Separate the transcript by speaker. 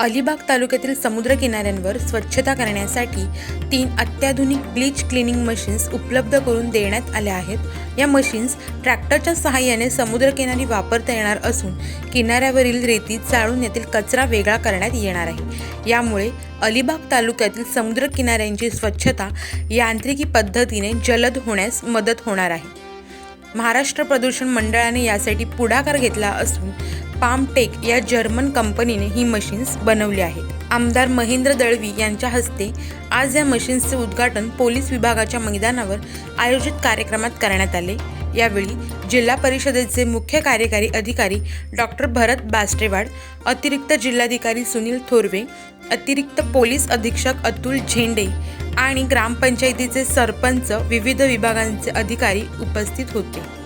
Speaker 1: अलिबाग तालुक्यातील समुद्र किनाऱ्यांवर स्वच्छता करण्यासाठी तीन अत्याधुनिक ब्लीच क्लिनिंग मशीन्स उपलब्ध करून देण्यात आल्या आहेत. या मशीन्स ट्रॅक्टरच्या सहाय्याने समुद्रकिनारी वापरता येणार असून किनाऱ्यावरील रेती चाळून यातील कचरा वेगळा करण्यात येणार आहे. यामुळे अलिबाग तालुक्यातील समुद्र किनाऱ्यांची स्वच्छता यांत्रिकी पद्धतीने जलद होण्यास मदत होणार आहे. महाराष्ट्र प्रदूषण मंडळाने यासाठी पुढाकार घेतला असून पामटेक या जर्मन कंपनीने ही मशीन्स बनवली आहेत. आमदार महेंद्र दळवी यांच्या हस्ते आज या मशीन्सचे उद्घाटन पोलीस विभागाच्या मैदानावर आयोजित कार्यक्रमात करण्यात आले. यावेळी जिल्हा परिषदेचे मुख्य कार्यकारी अधिकारी डॉक्टर भरत बास्टेवाड अतिरिक्त जिल्हाधिकारी सुनील थोरवे अतिरिक्त पोलीस अधीक्षक अतुल झेंडे आणि ग्रामपंचायतीचे सरपंच विविध विभागांचे अधिकारी उपस्थित होते.